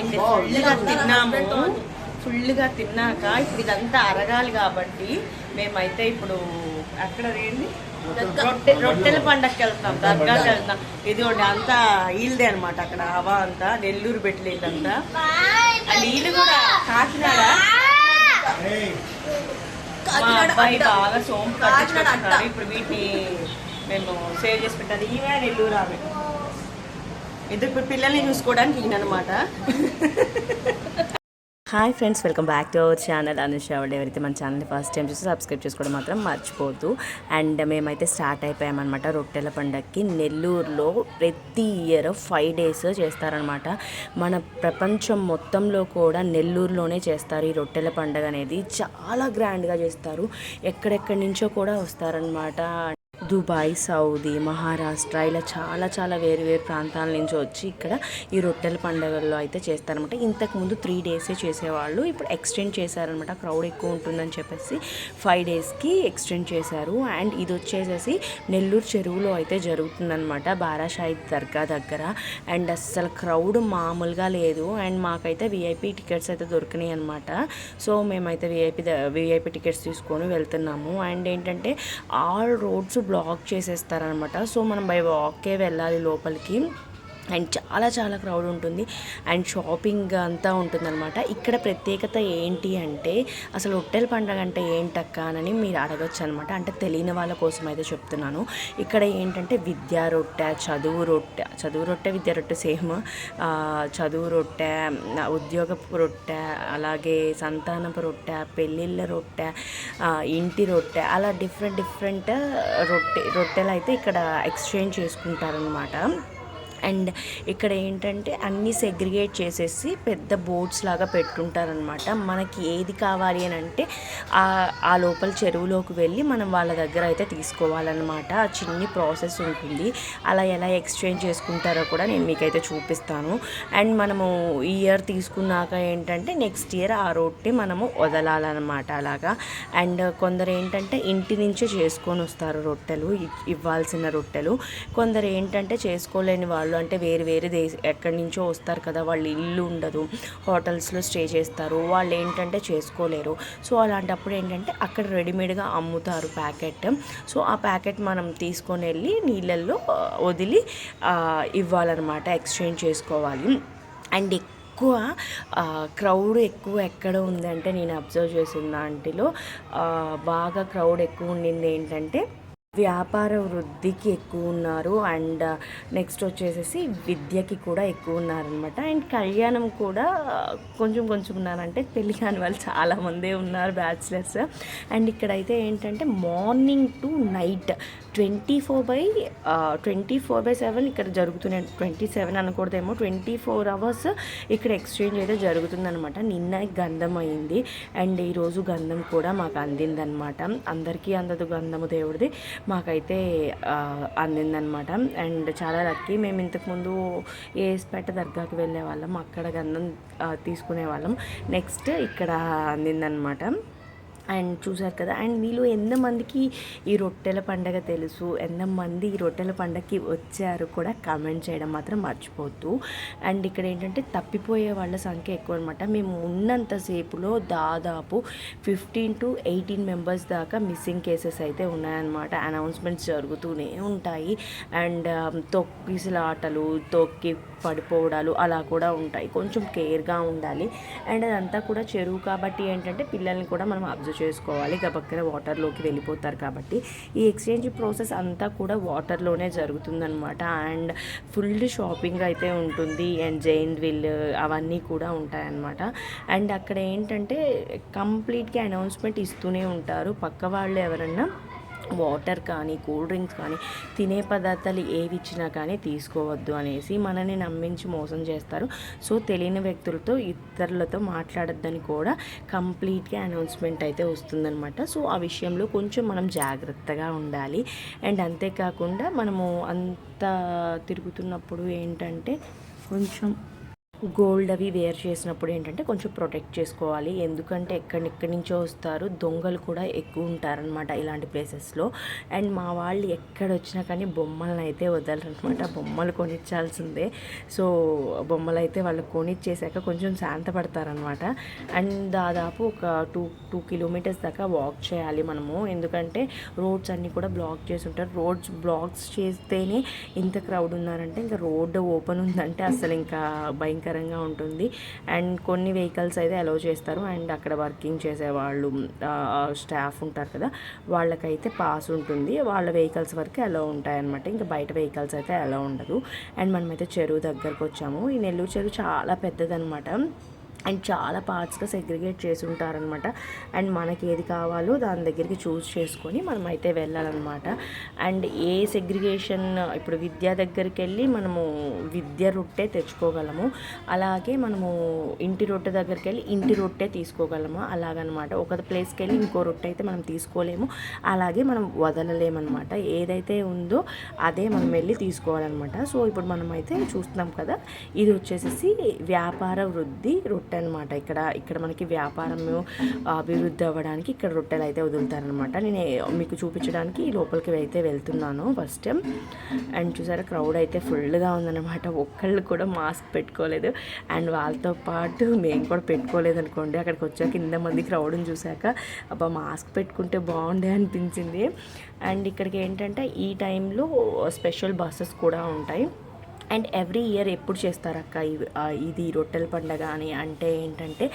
And ఫుల్గా తిన్నాము. ఫుల్గా తిన్నాక ఇప్పుడు ఇదంతా అరగాలి కాబట్టి మేమైతే ఇప్పుడు అక్కడ ఏంటి రొట్టె రొట్టెల పండగకి వెళ్తాం దర్గాకి వెళ్తాం. ఇదిగోండి అంతా వీళ్ళదే అనమాట అక్కడ హవా అంతా నెల్లూరు పెట్టలేదంతా అండ్ వీళ్ళు కూడా కాకినాడ. మా అబ్బాయి బాగా సోంపు కట్టించుకుంటున్నారు ఇప్పుడు వీటిని మేము సేవ్ చేసి పెట్టాలి ఈమె నెల్లూరు ఆమె. ఇద్దరు ఇప్పుడు పిల్లల్ని చూసుకోవడానికి ఈయన hi friends welcome back to our channel. Anush వాళ్ళు ఎవరైతే మన ఛానల్ని ఫస్ట్ టైం చూసి సబ్స్క్రైబ్ చేసుకోవడం మాత్రం మర్చిపోద్దు అండ్ మేమైతే స్టార్ట్ అయిపోయామన్నమాట రొట్టెల పండగకి నెల్లూరులో ప్రతి ఇయర్ ఫైవ్ డేస్ చేస్తారనమాట మన ప్రపంచం మొత్తంలో కూడా నెల్లూరులోనే చేస్తారు ఈ రొట్టెల పండగ అనేది. చాలా గ్రాండ్గా చేస్తారు. ఎక్కడెక్కడి నుంచో కూడా వస్తారనమాట దుబాయ్ సౌదీ మహారాష్ట్ర ఇలా చాలా చాలా వేరు వేరు ప్రాంతాల నుంచి వచ్చి ఇక్కడ ఈ రొట్టెల పండుగల్లో అయితే చేస్తారనమాట ఇంతకుముందు త్రీ డేసే చేసేవాళ్ళు ఇప్పుడు ఎక్స్టెండ్ చేశారనమాట క్రౌడ్ ఎక్కువ ఉంటుందని చెప్పేసి ఫైవ్ డేస్కి ఎక్స్టెండ్ చేశారు. అండ్ ఇది వచ్చేసేసి నెల్లూరు చెరువులో అయితే జరుగుతుందనమాట బారాషాయి దర్గా దగ్గర. అండ్ అస్సలు క్రౌడ్ మామూలుగా లేదు. అండ్ మాకైతే విఐపి టికెట్స్ అయితే దొరికినాయి అనమాట సో మేమైతే విఐపి విఐపి టికెట్స్ తీసుకొని వెళ్తున్నాము. అండ్ ఏంటంటే ఆల్ రోడ్స్ బ్లాక్ చేసేస్తారనమాట. సో మనం బై వాకే వెళ్ళాలి లోపలికి. అండ్ చాలా చాలా క్రౌడ్ ఉంటుంది. అండ్ షాపింగ్ అంతా ఉంటుందన్నమాట. ఇక్కడ ప్రత్యేకత ఏంటి అంటే అసలు హోటల్ పండగ అంటే ఏంటక్క అని మీరు అడగచ్చు అనమాట అంటే తెలియని వాళ్ళ కోసం అయితే చెప్తున్నాను. ఇక్కడ ఏంటంటే విద్యా రొట్టె చదువు రొట్టె చదువు రొట్టె విద్యా రొట్టె సేమ్. చదువు రొట్టె ఉద్యోగపు రొట్టె అలాగే సంతానపు రొట్టె పెళ్ళిళ్ళ రొట్టె ఇంటి రొట్టె అలా డిఫరెంట్ డిఫరెంట్ రొట్టె రొట్టెలు అయితే ఇక్కడ ఎక్స్చేంజ్ చేసుకుంటారనమాట అండ్ ఇక్కడ ఏంటంటే అన్నీ సెగ్రిగేట్ చేసేసి పెద్ద బోట్స్ లాగా పెట్టుంటారనమాట మనకి ఏది కావాలి అని అంటే ఆ- లోపల చెరువులోకి వెళ్ళి మనం వాళ్ళ దగ్గర అయితే తీసుకోవాలన్నమాట. ఆ చిన్ని ప్రాసెస్ ఉంటుంది. అలా ఎలా ఎక్స్చేంజ్ చేసుకుంటారో కూడా నేను మీకైతే చూపిస్తాను. అండ్ మనము ఇయర్ తీసుకున్నాక ఏంటంటే నెక్స్ట్ ఇయర్ ఆ రొట్టె మనము వదలాలన్నమాట అలాగా. అండ్ కొందరు ఏంటంటే ఇంటి నుంచే చేసుకొని వస్తారు రొట్టెలు ఇ- ఇవ్వాల్సిన రొట్టెలు. కొందరు ఏంటంటే చేసుకోలేని వాళ్ళు అంటే వేరు వేరే దేశ ఎక్కడి నుంచో వస్తారు కదా వాళ్ళు ఇల్లు ఉండదు హోటల్స్లో స్టే చేస్తారు వాళ్ళు ఏంటంటే చేసుకోలేరు. సో అలాంటప్పుడు ఏంటంటే అక్కడ రెడీమేడ్గా అమ్ముతారు ప్యాకెట్. సో ఆ ప్యాకెట్ మనం తీసుకొని వెళ్ళి నీళ్ళల్లో వదిలి ఇవ్వాలన్నమాట ఎక్స్చేంజ్ చేసుకోవాలి. అండ్ ఎక్కువ క్రౌడ్ ఎక్కువ ఎక్కడ ఉందంటే నేను అబ్జర్వ్ చేసిన దాంట్లో బాగా క్రౌడ్ ఎక్కువ ఉండింది ఏంటంటే వ్యాపార వృద్ధికి ఎక్కువ ఉన్నారు. అండ్ నెక్స్ట్ వచ్చేసేసి విద్యకి కూడా ఎక్కువ ఉన్నారనమాట అండ్ కళ్యాణం కూడా కొంచెం కొంచెం ఉన్నారంటే పెళ్ళి కాని వాళ్ళు చాలామందే ఉన్నారు బ్యాచిలర్స్. అండ్ ఇక్కడైతే ఏంటంటే morning to night twenty four by twenty four by seven ఇక్కడ జరుగుతున్నాయి ట్వంటీ సెవెన్ అనకూడదేమో. ట్వంటీ ఫోర్ అవర్స్ ఇక్కడ ఎక్స్చేంజ్ అయితే జరుగుతుందనమాట నిన్న గంధం అయింది. అండ్ ఈరోజు గంధం కూడా మాకు అందిందనమాట అందరికీ అందదు గంధము దేవుడిది. మాకైతే అందిందనమాట అండ్ చాలా లక్కీ. మేము ఇంతకుముందు ఏస్పేట దర్గాకి వెళ్ళే వాళ్ళం. అక్కడ గంధం తీసుకునే వాళ్ళం. నెక్స్ట్ ఇక్కడ అందిందనమాట అండ్ చూసారు కదా అండ్ మీలో ఎంతమందికి ఈ రొట్టెల పండగ తెలుసు ఎంతమంది ఈ రొట్టెల పండగకి వచ్చారు కూడా కామెంట్ చేయడం మాత్రం మర్చిపోద్దు అండ్ ఇక్కడ ఏంటంటే తప్పిపోయే వాళ్ళ సంఖ్య ఎక్కువ అనమాట మేము ఉన్నంతసేపులో దాదాపు ఫిఫ్టీన్ టు ఎయిటీన్ మెంబర్స్ దాకా మిస్సింగ్ కేసెస్ అయితే ఉన్నాయన్నమాట. అనౌన్స్మెంట్స్ జరుగుతూనే ఉంటాయి. అండ్ తొక్కిసలాటలు తొక్కి పడిపోవడాలు అలా కూడా ఉంటాయి. కొంచెం కేర్గా ఉండాలి. అండ్ అదంతా కూడా చెరువు కాబట్టి ఏంటంటే పిల్లల్ని కూడా మనం అబ్జర్వ్ చేసుకోవాలి. గబక్కన వాటర్లోకి వెళ్ళిపోతారు కాబట్టి ఈ ఎక్స్చేంజ్ ప్రాసెస్ అంతా కూడా వాటర్లోనే జరుగుతుందనమాట అండ్ ఫుల్ షాపింగ్ అయితే ఉంటుంది. అండ్ జైన్ విల్ అవన్నీ కూడా ఉంటాయన్నమాట. అండ్ అక్కడ ఏంటంటే కంప్లీట్గా అనౌన్స్మెంట్ ఇస్తూనే ఉంటారు. పక్క వాళ్ళు ఎవరన్నా వాటర్ కానీ కూల్ డ్రింక్స్ కానీ తినే పదార్థాలు ఏవి ఇచ్చినా కానీ తీసుకోవద్దు అనేసి మనని నమ్మించి మోసం చేస్తారు. సో తెలియని వ్యక్తులతో ఇతరులతో మాట్లాడొద్దని కూడా కంప్లీట్గా అనౌన్స్మెంట్ అయితే వస్తుందన్నమాట. సో ఆ విషయంలో కొంచెం మనం జాగ్రత్తగా ఉండాలి. అండ్ అంతేకాకుండా మనము అంత తిరుగుతున్నప్పుడు ఏంటంటే కొంచెం గోల్డ్ అవి వేర్ చేసినప్పుడు ఏంటంటే కొంచెం ప్రొటెక్ట్ చేసుకోవాలి. ఎందుకంటే ఎక్కడెక్కడి నుంచో వస్తారు. దొంగలు కూడా ఎక్కువ ఉంటారనమాట ఇలాంటి ప్లేసెస్లో. అండ్ మా వాళ్ళు ఎక్కడ వచ్చినా కానీ బొమ్మలను అయితే వదలరనమాట బొమ్మలు కొనిచ్చాల్సిందే. సో బొమ్మలు అయితే వాళ్ళు కొనిచ్చేసాక కొంచెం శాంతపడతారనమాట అండ్ దాదాపు ఒక టూ టూ కిలోమీటర్స్ దాకా వాక్ చేయాలి మనము. ఎందుకంటే రోడ్స్ అన్నీ కూడా బ్లాక్ చేసి ఉంటారు. రోడ్స్ బ్లాక్స్ చేస్తేనే ఇంత క్రౌడ్ ఉన్నారంటే ఇంకా రోడ్డు ఓపెన్ ఉందంటే అసలు ఇంకా భయంకర భయంకరంగా ఉంటుంది. అండ్ కొన్ని వెహికల్స్ అయితే అలౌ చేస్తారు. అండ్ అక్కడ వర్కింగ్ చేసే వాళ్ళు స్టాఫ్ ఉంటారు కదా వాళ్ళకైతే పాస్ ఉంటుంది. వాళ్ళ వెహికల్స్ వరకు అలౌ ఉంటాయన్నమాట. ఇంకా బయట వెహికల్స్ అయితే అలౌ ఉండదు. అండ్ మనమైతే చెరువు దగ్గరకు వచ్చాము ఈ నెల్లూరు చెరువు చాలా పెద్దదనమాట అండ్ చాలా పార్ట్స్గా సెగ్రిగేట్ చేసి ఉంటారనమాట అండ్ మనకి ఏది కావాలో దాని దగ్గరికి చూస్ చేసుకొని మనం అయితే వెళ్ళాలన్నమాట అండ్ ఏ సెగ్రిగేషన్ ఇప్పుడు విద్య దగ్గరికి వెళ్ళి మనము విద్య రొట్టె తెచ్చుకోగలము. అలాగే మనము ఇంటి రొట్టె దగ్గరికి వెళ్ళి ఇంటి రొట్టె తీసుకోగలము. అలాగనమాట. ఒక ప్లేస్కి వెళ్ళి ఇంకో రొట్టె అయితే మనం తీసుకోలేము. అలాగే మనం వదలలేమన్నమాట ఏదైతే ఉందో అదే మనం వెళ్ళి తీసుకోవాలన్నమాట సో ఇప్పుడు మనమైతే చూస్తున్నాం కదా ఇది వచ్చేసేసి వ్యాపార వృద్ధి రొట్టె అనమాట ఇక్కడ ఇక్కడ మనకి వ్యాపారం అభివృద్ధి అవ్వడానికి ఇక్కడ రొట్టెలు అయితే వదులుతారనమాట. నేను మీకు చూపించడానికి లోపలికి అయితే వెళ్తున్నాను ఫస్ట్ అండ్ చూసారా క్రౌడ్ అయితే ఫుల్గా ఉందన్నమాట. ఒక్కళ్ళు కూడా మాస్క్ పెట్టుకోలేదు. అండ్ వాళ్ళతో పాటు మేము కూడా పెట్టుకోలేదు అనుకోండి అక్కడికి వచ్చాక ఇంతమంది క్రౌడ్ని చూశాక అబ్బా మాస్క్ పెట్టుకుంటే బాగుండే అనిపించింది. అండ్ ఇక్కడికి ఏంటంటే ఈ టైంలో స్పెషల్ బస్సెస్ కూడా ఉంటాయి. అండ్ ఎవ్రీ ఇయర్ ఎప్పుడు చేస్తారక్క? ఇది రొట్టెల పండగ అని అంటే ఏంటంటే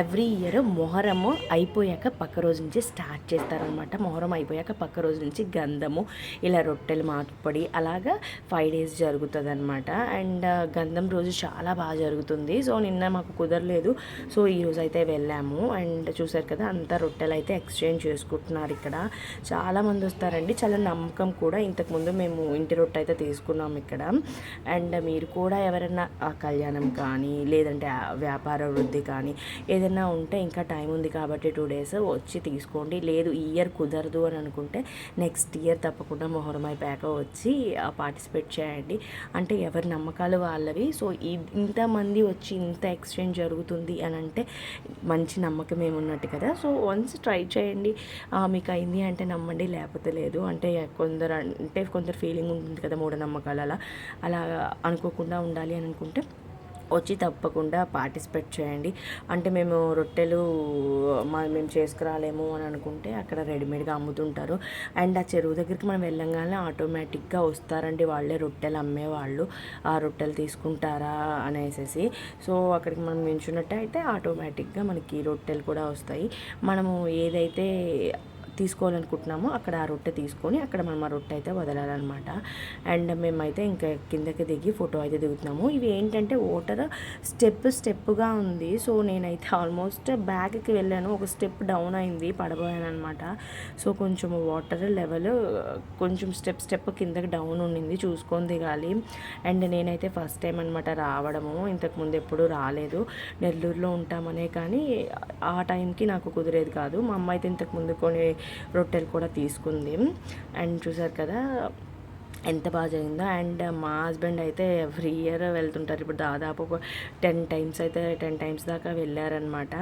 ఎవ్రీ ఇయర్ మొహరము అయిపోయాక పక్క రోజు నుంచి స్టార్ట్ చేస్తారనమాట మొహరం అయిపోయాక పక్క రోజు నుంచి గంధము ఇలా రొట్టెలు మార్పడి అలాగా ఫైవ్ డేస్ జరుగుతుంది అనమాట అండ్ గంధం రోజు చాలా బాగా జరుగుతుంది. సో నిన్న మాకు కుదరలేదు. సో ఈ రోజు అయితే వెళ్ళాము. అండ్ చూసారు కదా అంతా రొట్టెలు అయితే ఎక్స్చేంజ్ చేసుకుంటున్నారు ఇక్కడ. చాలామంది వస్తారండి. చాలా నమ్మకం కూడా. ఇంతకుముందు మేము ఇంటి రొట్టె అయితే తీసుకున్నాం ఇక్కడ. అండ్ మీరు కూడా ఎవరైనా ఆ కళ్యాణం కానీ లేదంటే వ్యాపార వృద్ధి కానీ ఏదైనా ఉంటే ఇంకా టైం ఉంది కాబట్టి టూ డేస్ వచ్చి తీసుకోండి. లేదు ఈ ఇయర్ కుదరదు అని అనుకుంటే నెక్స్ట్ ఇయర్ తప్పకుండా మొహరం అయిపోయాక వచ్చి పార్టిసిపేట్ చేయండి. అంటే ఎవరి నమ్మకాలు వాళ్ళవి. సో ఇంతమంది వచ్చి ఇంత ఎక్స్చేంజ్ జరుగుతుంది అని అంటే మంచి నమ్మకం ఏమున్నట్టు కదా. సో వన్స్ ట్రై చేయండి. మీకు అయింది అంటే నమ్మండి లేకపోతే లేదు. అంటే కొందరు అంటే కొందరు ఫీలింగ్ ఉంటుంది కదా మూఢనమ్మకాలు అలా. అలా అనుకోకుండా ఉండాలి అని అనుకుంటే వచ్చి తప్పకుండా పార్టిసిపేట్ చేయండి. అంటే మేము రొట్టెలు మా మేము చేసుకురాలేము అని అనుకుంటే అక్కడ రెడీమేడ్గా అమ్ముతుంటారు. అండ్ ఆ చెరువు దగ్గరికి మనం వెళ్ళంగానే ఆటోమేటిక్గా వస్తారండి వాళ్ళే రొట్టెలు అమ్మేవాళ్ళు. ఆ రొట్టెలు తీసుకుంటారా అనేసి సో అక్కడికి మనం నించున్నట్టు అయితే ఆటోమేటిక్గా మనకి రొట్టెలు కూడా వస్తాయి. మనము ఏదైతే తీసుకోవాలనుకుంటున్నామో అక్కడ ఆ రొట్టె తీసుకొని అక్కడ మనం ఆ రొట్టె అయితే వదలాలన్నమాట. అండ్ మేమైతే ఇంకా కిందకి దిగి ఫోటో అయితే దిగుతున్నాము. ఇవి ఏంటంటే వాటర్ స్టెప్ స్టెప్గా ఉంది. సో నేనైతే ఆల్మోస్ట్ బ్యాగ్కి వెళ్ళాను. ఒక స్టెప్ డౌన్ అయింది పడబోయాను అనమాట సో కొంచెం వాటర్ లెవెల్ కొంచెం స్టెప్ స్టెప్ కిందకి డౌన్ ఉండింది. చూసుకొని దిగాలి. అండ్ నేనైతే ఫస్ట్ టైం అనమాట రావడము. ఇంతకుముందు ఎప్పుడు రాలేదు. నెల్లూరులో ఉంటామనే కానీ ఆ టైంకి నాకు కుదిరేది కాదు. మా అమ్మ అయితే ఇంతకుముందు కొన్ని రొట్టెలు కూడా తీసుకుంది. అండ్ చూసారు కదా ఎంత బాగా జరిగిందో. అండ్ మా హస్బెండ్ అయితే ఎవ్రీ ఇయర్ వెళ్తుంటారు. ఇప్పుడు దాదాపు ఒక టెన్ టైమ్స్ అయితే టెన్ టైమ్స్ దాకా వెళ్ళారనమాట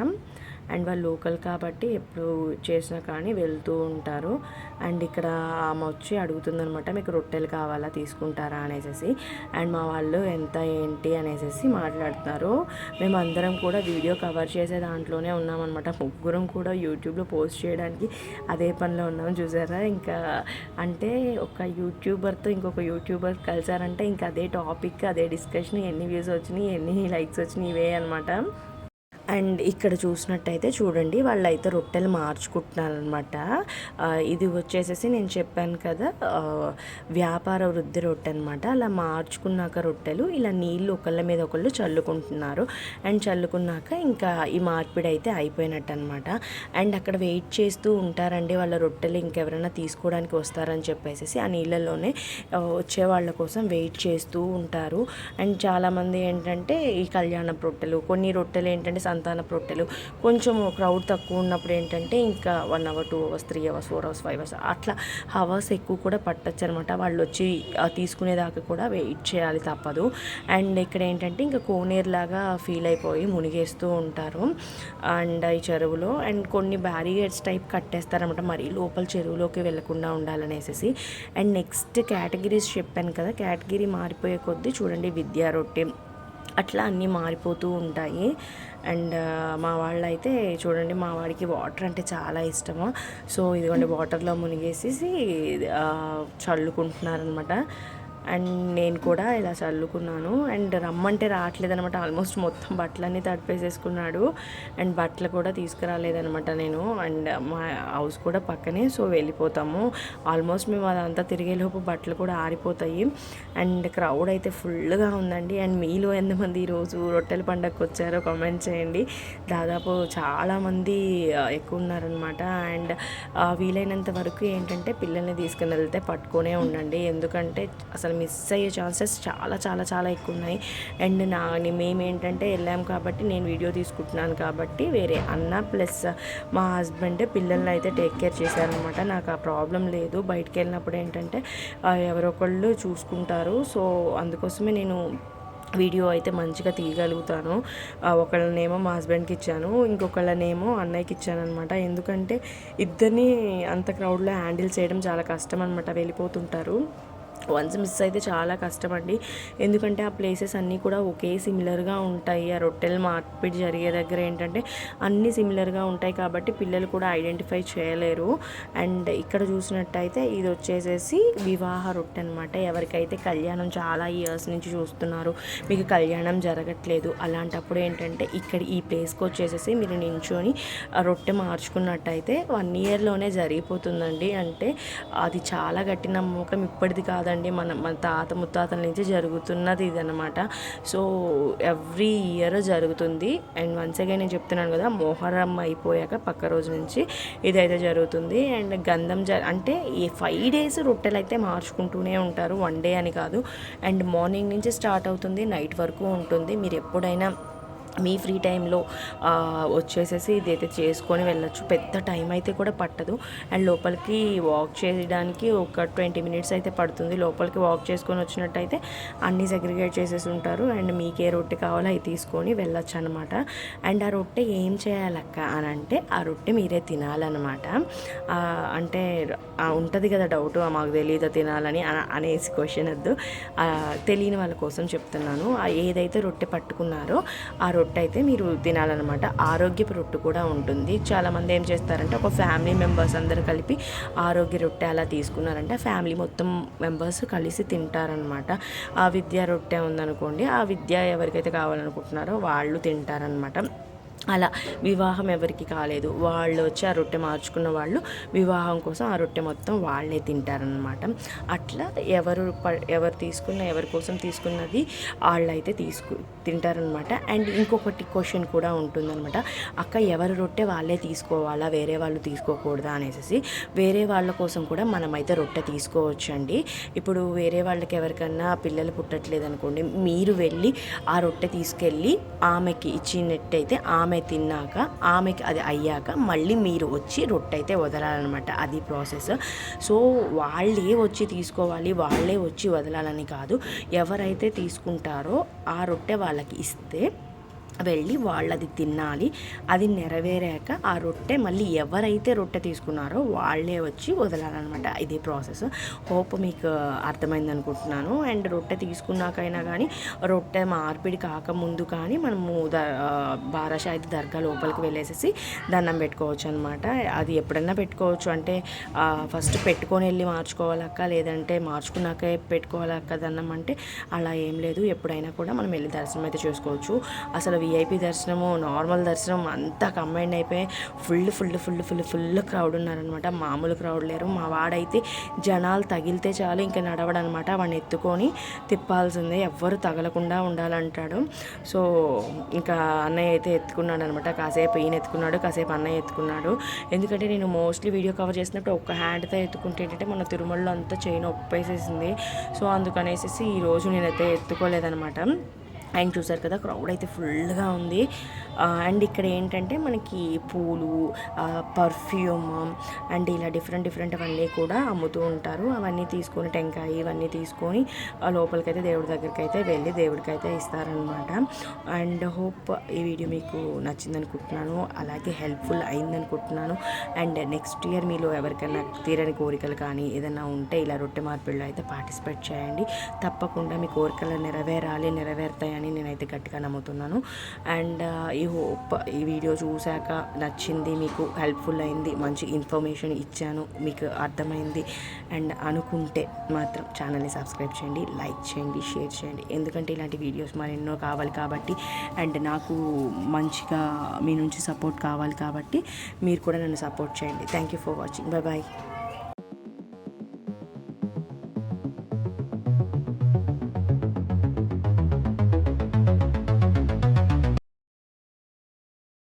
అండ్ వాళ్ళు లోకల్ కాబట్టి ఎప్పుడు చేసినా కానీ వెళ్తూ ఉంటారు. అండ్ ఇక్కడ ఆమె వచ్చి అడుగుతుందనమాట మీకు రొట్టెలు కావాలా? తీసుకుంటారా? అనేసి అండ్ మా వాళ్ళు ఎంత ఏంటి? అనేసి మాట్లాడుతున్నారు మేము అందరం కూడా వీడియో కవర్ చేసే దాంట్లోనే ఉన్నామన్నమాట ముగ్గురం కూడా యూట్యూబ్లో పోస్ట్ చేయడానికి అదే పనిలో ఉన్నాం చూసారా? ఇంకా అంటే ఒక యూట్యూబర్తో ఇంకొక యూట్యూబర్ కలిసారంటే ఇంకా అదే టాపిక్ అదే డిస్కషన్ ఎన్ని వ్యూస్ వచ్చినాయి ఎన్ని లైక్స్ వచ్చినాయి ఇవే అనమాట. అండ్ ఇక్కడ చూసినట్టయితే చూడండి వాళ్ళు అయితే రొట్టెలు మార్చుకుంటున్నారనమాట ఇది వచ్చేసేసి నేను చెప్పాను కదా వ్యాపార వృద్ధి రొట్టె అనమాట అలా మార్చుకున్నాక రొట్టెలు ఇలా నీళ్ళు ఒకళ్ళ మీద ఒకళ్ళు చల్లుకుంటున్నారు. అండ్ చల్లుకున్నాక ఇంకా ఈ మార్పిడి అయితే అయిపోయినట్టు అనమాట అండ్ అక్కడ వెయిట్ చేస్తూ ఉంటారండి వాళ్ళ రొట్టెలు ఇంకెవరైనా తీసుకోవడానికి వస్తారని చెప్పేసి ఆ నీళ్ళల్లోనే వచ్చే వాళ్ళ కోసం వెయిట్ చేస్తూ ఉంటారు. అండ్ చాలామంది ఏంటంటే ఈ కళ్యాణ రొట్టెలు కొన్ని రొట్టెలు ఏంటంటే సంతాన రొట్టెలు కొంచెం క్రౌడ్ తక్కువ ఉన్నప్పుడు ఏంటంటే ఇంకా one hour two hours three hours four hours five hours అట్లా అవర్స్ ఎక్కువ కూడా పట్టచ్చు అనమాట వాళ్ళు వచ్చి తీసుకునేదాకా కూడా వెయిట్ చేయాలి తప్పదు. అండ్ ఇక్కడ ఏంటంటే ఇంకా కోనేరు లాగా ఫీల్ అయిపోయి మునిగేస్తూ ఉంటారు. అండ్ ఈ చెరువులో అండ్ కొన్ని బ్యారిగేడ్స్ టైప్ కట్టేస్తారనమాట. మరీ లోపల చెరువులోకి వెళ్ళకుండా ఉండాలనేసి అండ్ నెక్స్ట్ కేటగిరీస్ చెప్పాను కదా కేటగిరీ మారిపోయే కొద్దీ చూడండి విద్యా రొట్టె. అట్లా అన్నీ మారిపోతూ ఉంటాయి. అండ్ మా వాళ్ళు అయితే చూడండి మా వాడికి వాటర్ అంటే చాలా ఇష్టము. సో ఇదిగోండి వాటర్లో మునిగేసేసి చల్లుకుంటున్నారనమాట అండ్ నేను కూడా ఇలా చల్లుకున్నాను. అండ్ రమ్మంటే రావట్లేదు అనమాట ఆల్మోస్ట్ మొత్తం బట్టలన్నీ తడిపేసేసుకున్నాడు. అండ్ బట్టలు కూడా తీసుకురాలేదనమాట నేను. అండ్ మా హౌస్ కూడా పక్కనే సో వెళ్ళిపోతాము. ఆల్మోస్ట్ మేము అదంతా తిరిగేలోపు బట్టలు కూడా ఆరిపోతాయి. అండ్ క్రౌడ్ అయితే ఫుల్గా ఉందండి. అండ్ మీలో ఎంతమంది ఈరోజు రొట్టెల పండగకు వచ్చారో కామెంట్ చేయండి. దాదాపు చాలామంది ఎక్కువ ఉన్నారనమాట అండ్ వీలైనంత వరకు ఏంటంటే పిల్లల్ని తీసుకుని వెళ్తే పట్టుకొనే ఉండండి. ఎందుకంటే అసలు మిస్ అయ్యే ఛాన్సెస్ చాలా చాలా చాలా ఎక్కువ ఉన్నాయి అండ్ నా మేము ఏంటంటే వెళ్ళాం కాబట్టి నేను వీడియో తీసుకుంటున్నాను కాబట్టి వేరే అన్న ప్లస్ మా హస్బెండ్ పిల్లల్ని అయితే టేక్ కేర్ చేశారనమాట నాకు ఆ ప్రాబ్లం లేదు. బయటకు వెళ్ళినప్పుడు ఏంటంటే ఎవరొకళ్ళు ఎవరో ఒకళ్ళు చూసుకుంటారు. సో అందుకోసమే నేను వీడియో అయితే మంచిగా తీయగలుగుతాను. ఒకళ్ళనేమో మా హస్బెండ్కి ఇచ్చాను. ఇంకొకళ్ళనేమో అన్నయ్యకి ఇచ్చాను అనమాట ఎందుకంటే ఇద్దరిని అంత క్రౌడ్లో హ్యాండిల్ చేయడం చాలా కష్టం అనమాట వెళ్ళిపోతుంటారు. వన్స్ మిస్ అయితే చాలా కష్టం అండి ఎందుకంటే ఆ ప్లేసెస్ అన్నీ కూడా ఒకే సిమిలర్గా ఉంటాయి. ఆ రొట్టెలు మార్పిడి జరిగే దగ్గర ఏంటంటే అన్నీ సిమిలర్గా ఉంటాయి కాబట్టి పిల్లలు కూడా ఐడెంటిఫై చేయలేరు. అండ్ ఇక్కడ చూసినట్టయితే ఇది వచ్చేసేసి వివాహ రొట్టె అనమాట ఎవరికైతే కళ్యాణం చాలా ఇయర్స్ నుంచి చూస్తున్నారు మీకు కళ్యాణం జరగట్లేదు అలాంటప్పుడు ఏంటంటే ఇక్కడ ఈ ప్లేస్కి వచ్చేసేసి మీరు నించొని ఆ రొట్టె మార్చుకున్నట్టయితే వన్ ఇయర్లోనే జరిగిపోతుందండి. అంటే అది చాలా గట్టి నమ్మకం. ఇప్పటిది కాదండి. మన మన తాత ముత్తాతల నుంచి జరుగుతున్నది ఇదనమాట సో ఎవ్రీ ఇయర్ జరుగుతుంది. అండ్ వన్స్ అగైన్ నేను చెప్తున్నాను కదా మొహరం అయిపోయాక పక్క రోజు నుంచి ఇదైతే జరుగుతుంది. అండ్ గంధం జ అంటే ఈ ఫైవ్ డేస్ రొట్టెలు అయితే మార్చుకుంటూనే ఉంటారు వన్ డే అని కాదు. అండ్ మార్నింగ్ నుంచి స్టార్ట్ అవుతుంది నైట్ వరకు ఉంటుంది. మీరు ఎప్పుడైనా మీ ఫ్రీ టైంలో వచ్చేసేసి ఇదైతే చేసుకొని వెళ్ళొచ్చు. పెద్ద టైం అయితే కూడా పట్టదు. అండ్ లోపలికి వాక్ చేయడానికి ఒక ట్వంటీ మినిట్స్ అయితే పడుతుంది. లోపలికి వాక్ చేసుకొని వచ్చినట్టయితే అన్నీ సెగ్రిగేట్ చేసేసి ఉంటారు. అండ్ మీకే రొట్టె కావాలో అవి తీసుకొని వెళ్ళొచ్చు అనమాట అండ్ ఆ రొట్టె ఏం చేయాలక్క అని అంటే ఆ రొట్టె మీరే తినాలన్నమాట. అంటే ఉంటుంది కదా డౌట్ మాకు తెలియదు తినాలని అనేసి క్వశ్చన్ వద్దు. తెలియని వాళ్ళ కోసం చెప్తున్నాను. ఏదైతే రొట్టె పట్టుకున్నారో ఆ రొట్టె అయితే మీరు తినాలన్నమాట. ఆరోగ్యపు రొట్టె కూడా ఉంటుంది. చాలామంది ఏం చేస్తారంటే ఒక ఫ్యామిలీ మెంబర్స్ అందరు కలిపి ఆరోగ్య రొట్టె అలా తీసుకున్నారంటే ఫ్యామిలీ మొత్తం మెంబర్స్ కలిసి తింటారనమాట ఆ విద్యా రొట్టె ఉందనుకోండి ఆ విద్య ఎవరికైతే కావాలనుకుంటున్నారో వాళ్ళు తింటారనమాట అలా వివాహం ఎవరికి కాలేదు. వాళ్ళు వచ్చి ఆ రొట్టె మార్చుకున్న వాళ్ళు వివాహం కోసం ఆ రొట్టె మొత్తం వాళ్ళే తింటారనమాట అట్లా ఎవరు ప- ఎవరు తీసుకున్న ఎవరి కోసం తీసుకున్నది వాళ్ళైతే తీసుకు తింటారనమాట అండ్ ఇంకొకటి క్వశ్చన్ కూడా ఉంటుందన్నమాట. అక్క ఎవరు రొట్టె వాళ్ళే తీసుకోవాలా? వేరే వాళ్ళు తీసుకోకూడదా? అనేసి వేరే వాళ్ళ కోసం కూడా మనమైతే రొట్టె తీసుకోవచ్చు అండి ఇప్పుడు వేరే వాళ్ళకి ఎవరికన్నా పిల్లలు పుట్టట్లేదు అనుకోండి మీరు వెళ్ళి ఆ రొట్టె తీసుకెళ్ళి ఆమెకి ఇచ్చినట్టయితే ఆమె తిన్నాక ఆమెకి అది అయ్యాక మళ్ళీ మీరు వచ్చి రొట్టె అయితే వదలాలన్నమాట. అది ప్రాసెస్. సో వాళ్ళే వచ్చి తీసుకోవాలి వాళ్ళే వచ్చి వదలాలని కాదు. ఎవరైతే తీసుకుంటారో ఆ రొట్టె వాళ్ళకి ఇస్తే వెళ్ళి వాళ్ళది తినాలి. అది నెరవేరాక ఆ రొట్టె మళ్ళీ ఎవరైతే రొట్టె తీసుకున్నారో వాళ్ళే వచ్చి వదలాలన్నమాట. ఇది ప్రాసెస్. హోప్ మీకు అర్థమైంది అనుకుంటున్నాను. అండ్ రొట్టె తీసుకున్నాకైనా కానీ రొట్టె మార్పిడి కాకముందు కానీ మనము ద బారాషాయిది దర్గా లోపలికి వెళ్ళేసేసి దండం పెట్టుకోవచ్చు అనమాట అది ఎప్పుడన్నా పెట్టుకోవచ్చు. అంటే ఫస్ట్ పెట్టుకొని వెళ్ళి మార్చుకోవాలక్క లేదంటే మార్చుకున్నాకే పెట్టుకోవాలక్క దండం అంటే అలా ఏం లేదు. ఎప్పుడైనా కూడా మనం వెళ్ళి దర్శనం అయితే చేసుకోవచ్చు. అసలు విఐపి దర్శనము నార్మల్ దర్శనం అంతా కంబైండ్ అయిపోయి full full full full full crowd ఉన్నారనమాట మామూలు క్రౌడ్ లేరు. మా వాడైతే జనాలు తగిలితే చాలు ఇంకా నడవడనమాట వాడిని ఎత్తుకొని తిప్పాల్సిందే. ఎవ్వరు తగలకుండా ఉండాలంటాడు. సో ఇంకా అన్నయ్య అయితే ఎత్తుకున్నాడు అనమాట కాసేపు ఈయన ఎత్తుకున్నాడు కాసేపు అన్నయ్య ఎత్తుకున్నాడు. ఎందుకంటే నేను మోస్ట్లీ వీడియో కవర్ చేసినప్పుడు ఒక్క హ్యాండ్తో ఎత్తుకుంటే ఏంటంటే మన తిరుమలలో అంతా చైన్ ఒప్పేసేసింది. సో అందుకనేసి ఈరోజు నేనైతే ఎత్తుకోలేదనమాట అండ్ చూసారు కదా క్రౌడ్ అయితే ఫుల్గా ఉంది. అండ్ ఇక్కడ ఏంటంటే మనకి పూలు పర్ఫ్యూమ్ అండ్ ఇలా డిఫరెంట్ డిఫరెంట్ అవన్నీ కూడా అమ్ముతూ ఉంటారు. అవన్నీ తీసుకొని టెంకాయ ఇవన్నీ తీసుకొని ఆ లోపలికైతే దేవుడి దగ్గరికి అయితే వెళ్ళి దేవుడికి అయితే ఇస్తారనమాట అండ్ హోప్ ఈ వీడియో మీకు నచ్చింది అనుకుంటున్నాను అలాగే హెల్ప్ఫుల్ అయింది అనుకుంటున్నాను అండ్ నెక్స్ట్ ఇయర్ మీలో ఎవరికైనా తీరని కోరికలు కానీ ఏదైనా ఉంటే ఇలా రొట్టె మార్పిడిలో అయితే పార్టిసిపేట్ చేయండి. తప్పకుండా మీ కోరికలు నెరవేరాలి నెరవేరుతాయని నేనైతే గట్టిగా నమ్ముతున్నాను. అండ్ ఈ హోప్ ఈ వీడియో చూశాక నచ్చింది మీకు హెల్ప్ఫుల్ అయింది మంచి ఇన్ఫర్మేషన్ ఇచ్చాను మీకు అర్థమైంది అండ్ అనుకుంటే మాత్రం ఛానల్ని సబ్స్క్రైబ్ చేయండి లైక్ చేయండి షేర్ చేయండి. ఎందుకంటే ఇలాంటి వీడియోస్ మరెన్నో కావాలి కాబట్టి అండ్ నాకు మంచిగా మీ నుంచి సపోర్ట్ కావాలి కాబట్టి మీరు కూడా నన్ను సపోర్ట్ చేయండి. Thank you for watching. Bye bye